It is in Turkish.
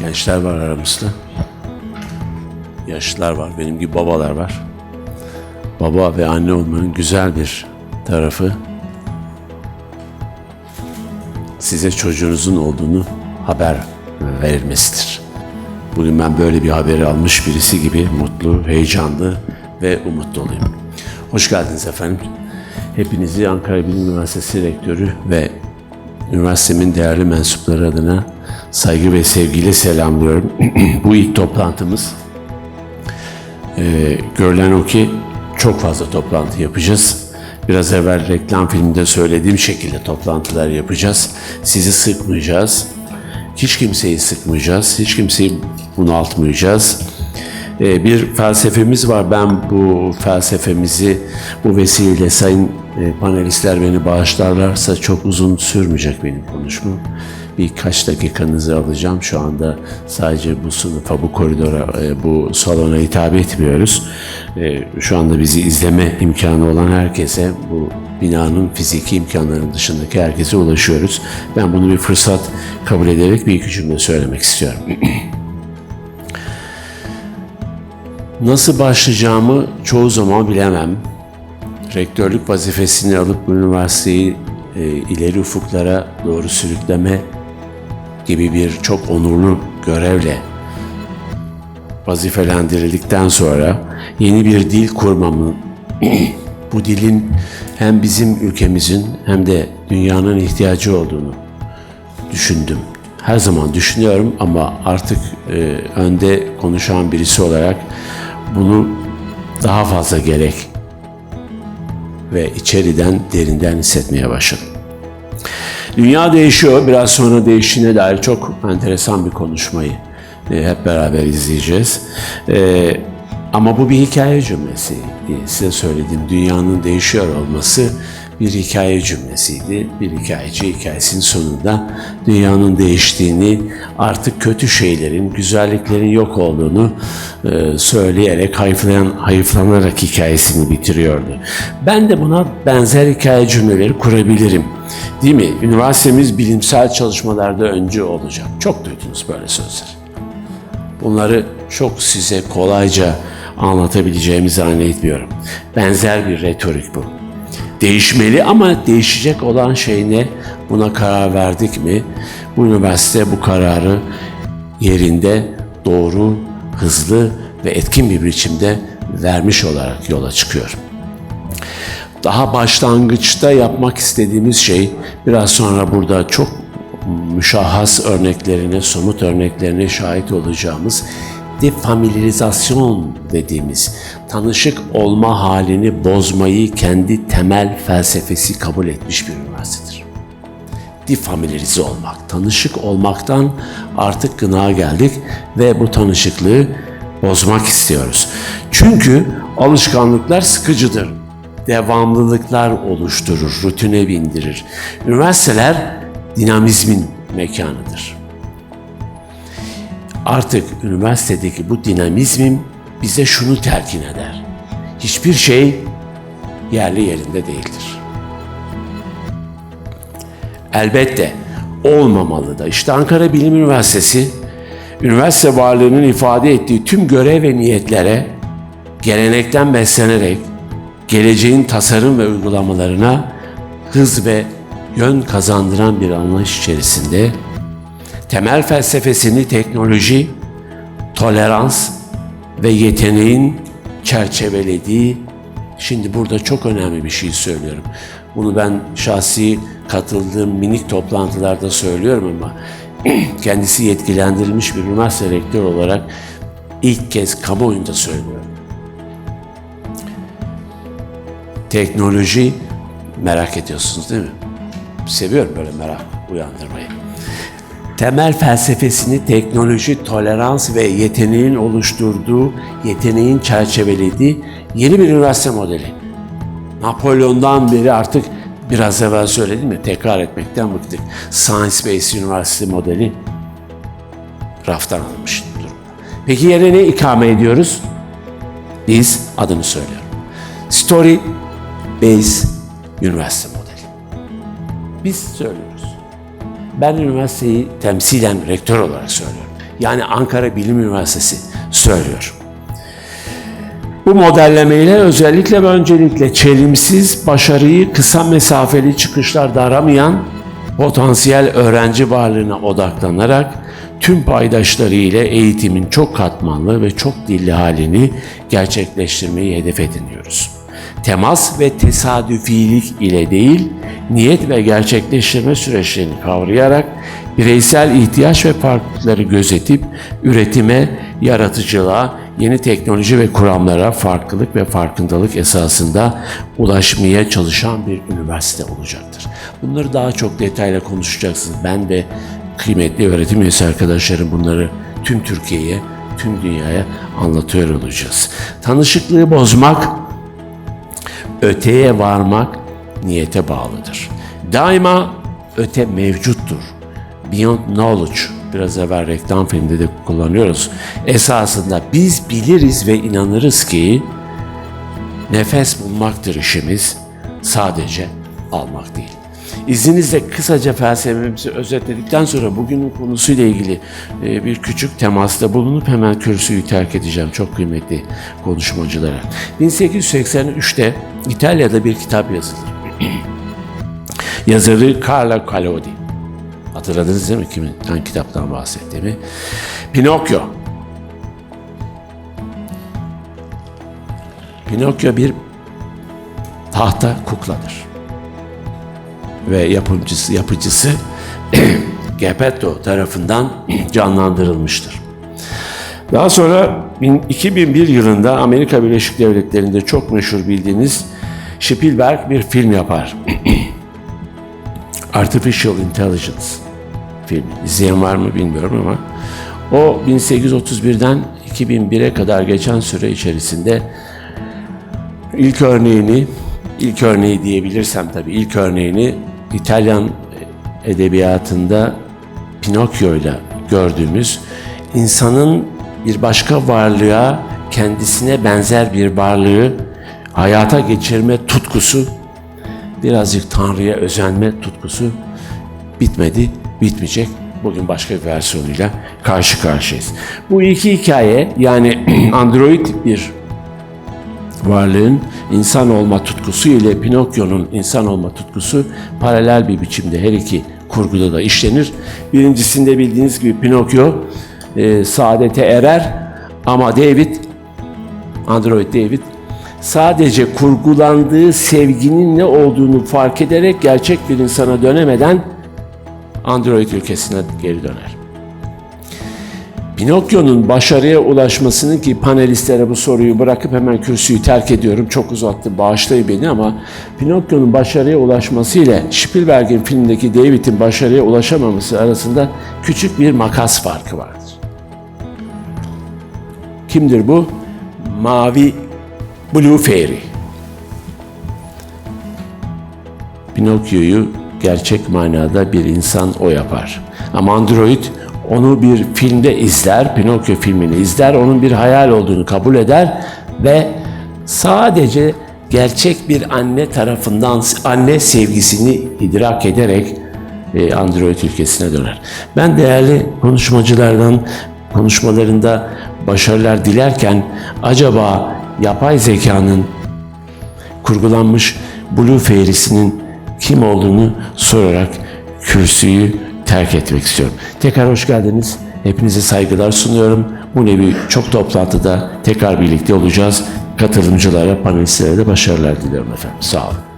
Gençler var aramızda. Yaşlılar var, benim gibi babalar var. Baba ve anne olmanın güzel bir tarafı size çocuğunuzun olduğunu haber verilmesidir. Bugün ben böyle bir haberi almış birisi gibi mutlu, heyecanlı ve umutlu olayım. Hoş geldiniz efendim. Hepinizi Ankara Bilim Üniversitesi Rektörü ve üniversitemin değerli mensupları adına saygı ve sevgiyle selamlıyorum. Bu ilk toplantımız. Ee, görülen o ki çok fazla toplantı yapacağız. Biraz evvel reklam filminde söylediğim şekilde toplantılar yapacağız. Sizi sıkmayacağız. Hiç kimseyi sıkmayacağız. Hiç kimseyi bunaltmayacağız. Ee, bir felsefemiz var. Ben bu felsefemizi bu vesileyle sayın e, panelistler beni bağışlarlarsa çok uzun sürmeyecek benim konuşmam. Birkaç dakikanızı alacağım. Şu anda sadece bu sınıfa, bu koridora, e, bu salona hitap etmiyoruz. E, Şu anda bizi izleme imkanı olan herkese bu binanın fiziki imkanlarının dışındaki herkese ulaşıyoruz. Ben bunu bir fırsat kabul ederek bir iki cümle söylemek istiyorum. Nasıl başlayacağımı çoğu zaman bilemem. Rektörlük vazifesini alıp üniversiteyi e, ileri ufuklara doğru sürükleme gibi bir çok onurlu görevle vazifelendirildikten sonra yeni bir dil kurmamın, bu dilin hem bizim ülkemizin hem de dünyanın ihtiyacı olduğunu düşündüm. Her zaman düşünüyorum ama artık e, önde konuşan birisi olarak bunu daha fazla gerek ve içeriden derinden hissetmeye başladım. Dünya değişiyor. Biraz sonra değiştiğine dair çok enteresan bir konuşmayı e, hep beraber izleyeceğiz. E, ama bu bir hikaye cümlesi. E, Size söylediğim dünyanın değişiyor olması bir hikaye cümlesiydi. Bir hikayeci hikayesinin sonunda dünyanın değiştiğini, artık kötü şeylerin, güzelliklerin yok olduğunu e, söyleyerek, hayıflayan, hayıflanarak hikayesini bitiriyordu. Ben de buna benzer hikaye cümleleri kurabilirim. Değil mi? Üniversitemiz bilimsel çalışmalarda öncü olacak. Çok duydunuz böyle sözler. Bunları çok size kolayca anlatabileceğimi zannetmiyorum. Benzer bir retorik bu. Değişmeli ama değişecek olan şey ne? Buna karar verdik mi? Bu üniversite bu kararı yerinde doğru, hızlı ve etkin bir biçimde vermiş olarak yola çıkıyor. Daha başlangıçta yapmak istediğimiz şey biraz sonra burada çok müşahhas örneklerine, somut örneklerine şahit olacağımız defamiliarizasyon dediğimiz tanışık olma halini bozmayı kendi temel felsefesi kabul etmiş bir üniversitedir. Defamiliarize olmak, tanışık olmaktan artık gına geldik ve bu tanışıklığı bozmak istiyoruz. Çünkü alışkanlıklar sıkıcıdır. Devamlılıklar oluşturur, rutine bindirir. Üniversiteler dinamizmin mekanıdır. Artık üniversitedeki bu dinamizmin bize şunu telkin eder. Hiçbir şey yerli yerinde değildir. Elbette olmamalı da. İşte Ankara Bilim Üniversitesi, üniversite varlığının ifade ettiği tüm görev ve niyetlere gelenekten beslenerek geleceğin tasarım ve uygulamalarına hız ve yön kazandıran bir anlayış içerisinde temel felsefesini teknoloji, tolerans ve yeteneğin çerçevelediği, şimdi burada çok önemli bir şey söylüyorum. Bunu ben şahsi katıldığım minik toplantılarda söylüyorum ama kendisi yetkilendirilmiş bir üniversite rektör olarak ilk kez kamuoyunda söylüyorum. Teknoloji merak ediyorsunuz değil mi? Seviyorum böyle merak uyandırmayı temel felsefesini teknoloji, tolerans ve yeteneğin oluşturduğu, yeteneğin çerçevelediği yeni bir üniversite modeli. Napolyon'dan beri artık biraz evvel söyledim ya tekrar etmekten bıktık. Science-Based University modeli raftan alınmış durumda. Peki yere ne ikame ediyoruz? Biz adını söylüyorum. Story Based University modeli. Biz söylüyoruz. Ben üniversiteyi temsilen rektör olarak söylüyorum. yani Ankara Bilim Üniversitesi söylüyor. Bu modellemeyle özellikle ve öncelikle çelimsiz, başarıyı kısa mesafeli çıkışlarda aramayan potansiyel öğrenci varlığına odaklanarak tüm paydaşları ile eğitimin çok katmanlı ve çok dilli halini gerçekleştirmeyi hedef ediniyoruz. Temas ve tesadüfilik ile değil, niyet ve gerçekleştirme süreçlerini kavrayarak bireysel ihtiyaç ve farklılıkları gözetip üretime, yaratıcılığa, yeni teknoloji ve kuramlara farklılık ve farkındalık esasında ulaşmaya çalışan bir üniversite olacaktır. Bunları daha çok detayla konuşacaksınız. Ben ve kıymetli öğretim üyesi arkadaşlarım bunları tüm Türkiye'ye, tüm dünyaya anlatıyor olacağız. Tanışıklığı bozmak, öteye varmak niyete bağlıdır. Daima öte mevcuttur. Beyond knowledge, biraz evvel reklam filminde de kullanıyoruz. Esasında biz biliriz ve inanırız ki nefes bulmaktır işimiz, sadece almak değil. İzninizle kısaca felsefemizi özetledikten sonra bugünün konusuyla ilgili e, bir küçük temasta bulunup hemen kürsüyü terk edeceğim çok kıymetli konuşmacılara. 1883'te İtalya'da bir kitap yazılır. Yazarı Carlo Collodi. Hatırladınız değil mi kimin, hangi kitaptan bahsettiğimi? Pinokyo. Pinokyo bir tahta kukladır. Ve yapımcısı, yapıcısı Geppetto tarafından canlandırılmıştır. Daha sonra 2001 yılında Amerika Birleşik Devletleri'nde çok meşhur bildiğiniz Spielberg bir film yapar. Artificial Intelligence filmi. İzleyen var mı bilmiyorum ama o 1831'den 2001'e kadar geçen süre içerisinde ilk örneğini, ilk örneği diyebilirsem tabii ilk örneğini İtalyan edebiyatında Pinokyo ile gördüğümüz insanın bir başka varlığa kendisine benzer bir varlığı hayata geçirme tutkusu birazcık Tanrı'ya özenme tutkusu bitmedi, bitmeyecek. Bugün başka bir versiyonuyla karşı karşıyayız. Bu iki hikaye yani android bir varlığın insan olma tutkusu ile Pinokyo'nun insan olma tutkusu paralel bir biçimde her iki kurguda da işlenir. Birincisinde bildiğiniz gibi Pinokyo e, saadete erer ama David, android David sadece kurgulandığı sevginin ne olduğunu fark ederek gerçek bir insana dönemeden android ülkesine geri döner. Pinokyo'nun başarıya ulaşmasını ki panelistlere bu soruyu bırakıp hemen kürsüyü terk ediyorum. Çok uzattı, bağışlayın beni ama Pinokyo'nun başarıya ulaşması ile Spielberg'in filmindeki David'in başarıya ulaşamaması arasında küçük bir makas farkı vardır. Kimdir bu? Mavi Blue Fairy. Pinokyo'yu gerçek manada bir insan o yapar. Ama android onu bir filmde izler, Pinokyo filmini izler, onun bir hayal olduğunu kabul eder ve sadece gerçek bir anne tarafından anne sevgisini idrak ederek e, Android ülkesine döner. Ben değerli konuşmacılardan konuşmalarında başarılar dilerken acaba yapay zekanın kurgulanmış Blue Fairy'sinin kim olduğunu sorarak kürsüyü terk etmek istiyorum. Tekrar hoş geldiniz. Hepinize saygılar sunuyorum. Bu nevi çok toplantıda tekrar birlikte olacağız. Katılımcılara, panelistlere de başarılar diliyorum efendim. Sağ olun.